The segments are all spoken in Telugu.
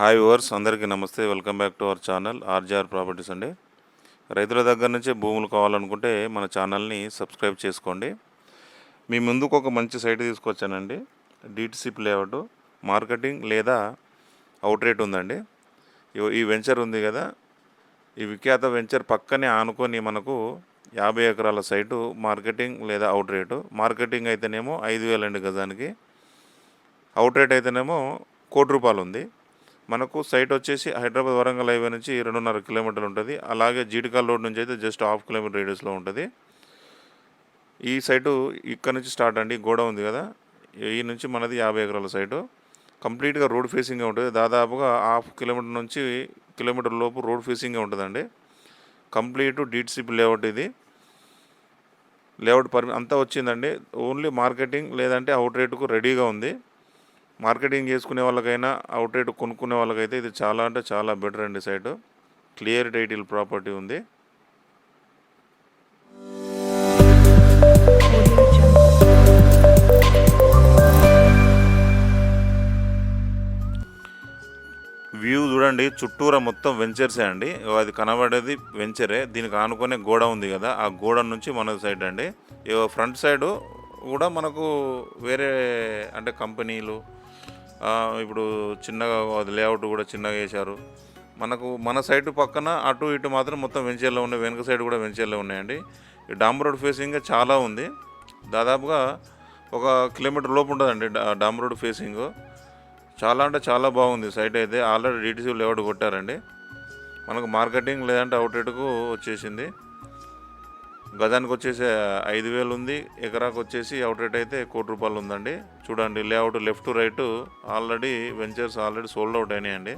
హాయ్ ఓవర్స్ అందరికీ నమస్తే. Welcome back to our channel RGR properties అండి. రైతుల దగ్గర నుంచే భూములు కావాలనుకుంటే మన ఛానల్ని సబ్స్క్రైబ్ చేసుకోండి. మీ ముందుకు ఒక మంచి సైట్ తీసుకొచ్చానండి. డిటిసిపి లేఅవుట్ మార్కెటింగ్ లేదా అవుట్ రేట్ ఉందండి. ఈ వెంచర్ ఉంది కదా. ఈ విఖ్యాత వెంచర్ పక్కనే ఆనుకొని మనకు యాభై ఎకరాల సైటు మార్కెటింగ్ లేదా అవుట్ రేటు మార్కెటింగ్ అయితేనేమో ఐదు వేలండి గజానికి. అవుట్ రేట్ అయితేనేమో కోటి రూపాయలు ఉంది మనకు సైట్ వచ్చేసి హైదరాబాద్ వరంగల్ హైవే నుంచి రెండున్నర కిలోమీటర్లు ఉంటుంది. అలాగే జీడికాల్ రోడ్ నుంచి అయితే జస్ట్ హాఫ్ కిలోమీటర్ రేడియస్లో ఉంటుంది. ఈ సైటు ఇక్కడ నుంచి స్టార్ట్ అండి. గోడ ఉంది కదా. ఈ నుంచి మనది యాభై ఎకరాల సైటు. కంప్లీట్గా రోడ్ ఫేసింగ్గా ఉంటుంది. దాదాపుగా హాఫ్ కిలోమీటర్ నుంచి కిలోమీటర్ లోపు రోడ్ ఫేసింగ్గా ఉంటుందండి. కంప్లీట్ డిటిసిపి లేఅవుట్ ఇది. లేఅవుట్ పర్మి అంతా వచ్చిందండి. ఓన్లీ మార్కెటింగ్ లేదంటే అవుట్ రేటుకు రెడీగా ఉంది. మార్కెటింగ్ చేసుకునే వాళ్ళకైనా అవుట్ రేట్ కొనుక్కునే వాళ్ళకైతే ఇది చాలా అంటే చాలా బెటర్ అండి సైటు. క్లియర్ టైటిల్ ప్రాపర్టీ ఉంది. వ్యూ చూడండి చుట్టూరా మొత్తం వెంచర్సే అండి. అది కనబడేది వెంచరే. దీనికి ఆనుకునే గోడ ఉంది కదా ఆ గోడ నుంచి మన సైడ్ అండి. ఫ్రంట్ సైడ్ కూడా మనకు వేరే అంటే కంపెనీలు ఇప్పుడు చిన్నగా అది లేఅవుట్ కూడా చిన్నగా వేశారు మనకు మన సైడ్ పక్కన అటు ఇటు మాత్రం మొత్తం వెంచర్లో ఉన్నాయి వెనుక సైడ్ కూడా వెంచర్లో ఉన్నాయండి. ఈ డాంబర్ రోడ్ ఫేసింగ్ చాలా ఉంది. దాదాపుగా ఒక కిలోమీటర్ లోపు ఉంటుందండి డా- డాంబర్ రోడ్ ఫేసింగ్. చాలా అంటే చాలా బాగుంది సైట్ అయితే. ఆల్రెడీ డీటీసీ లేఅవుట్ కొట్టారండి. మనకు మార్కెటింగ్ లేదంటే అవుట్లెట్కు వచ్చేసింది. గజానికి వచ్చేసి ఐదు వేలు ఉంది ఎకరాకు వచ్చేసి అవుట్లెట్ అయితే కోటి రూపాయలు ఉందండి చూడండి layout left right already ventures already sold out అయినాయండి.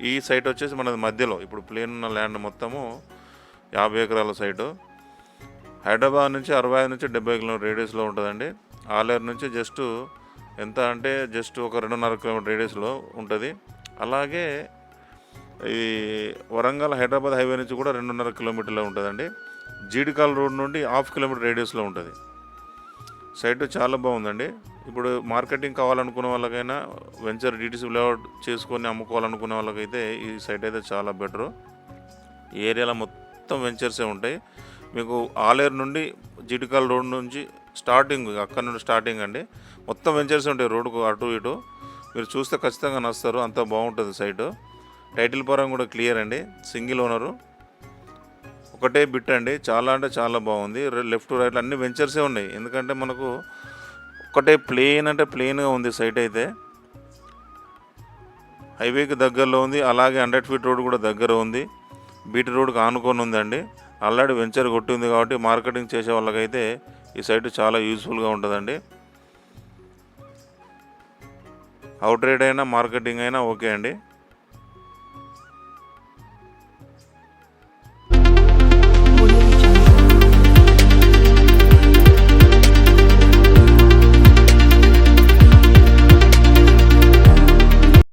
ఈ సైట్ వచ్చేసి మనది మధ్యలో ఇప్పుడు ప్లేన్ ఉన్న ల్యాండ్ మొత్తము యాభై ఎకరాల సైటు. హైదరాబాద్ నుంచి అరవై ఐదు నుంచి డెబ్బై కిలోమీటర్ రేడియస్లో ఉంటుందండి. ఆలేరు నుంచి జస్ట్ ఎంత అంటే జస్ట్ ఒక రెండున్నర కిలోమీటర్ రేడియస్లో ఉంటుంది. అలాగే ఈ వరంగల్ హైదరాబాద్ హైవే నుంచి కూడా రెండున్నర కిలోమీటర్లో ఉంటుందండి. జీడికాల రోడ్ నుండి హాఫ్ కిలోమీటర్ రేడియస్లో ఉంటుంది. సైట్ చాలా బాగుందండి. ఇప్పుడు మార్కెటింగ్ కావాలనుకునే వాళ్ళకైనా వెంచర్ డీటీసీ లేఅవుట్ చేసుకొని అమ్ముకోవాలనుకునే వాళ్ళకైతే ఈ సైట్ అయితే చాలా బెటరు. ఈ ఏరియాలో మొత్తం వెంచర్సే ఉంటాయి. మీకు ఆలేరు నుండి జిటికల్ రోడ్ నుంచి స్టార్టింగ్ అక్కడ నుండి స్టార్టింగ్ అండి. మొత్తం వెంచర్స్ ఉంటాయి రోడ్కు అటు ఇటు. మీరు చూస్తే ఖచ్చితంగా నస్తారు అంత బాగుంటుంది సైటు. టైటిల్ పరంగా కూడా క్లియర్ అండి. Single owner. ఒకటే బిట్ అండి. చాలా అంటే చాలా బాగుంది. లెఫ్ట్ రైట్ అన్ని వెంచర్సే ఉన్నాయి. ఎందుకంటే మనకు ఒకటే ప్లేన్ అంటే ప్లేన్గా ఉంది సైట్ అయితే. హైవేకి దగ్గరలో ఉంది. అలాగే హండ్రెడ్ ఫీట్ రోడ్ కూడా దగ్గర ఉంది. బీటీ రోడ్కి ఆనుకొని ఉందండి. ఆల్రెడీ వెంచర్ కొట్టింది కాబట్టి మార్కెటింగ్ చేసే వాళ్ళకైతే ఈ సైట్ చాలా యూస్ఫుల్గా ఉంటుందండి. అవుట్ రేట్ అయినా మార్కెటింగ్ అయినా ఓకే అండి.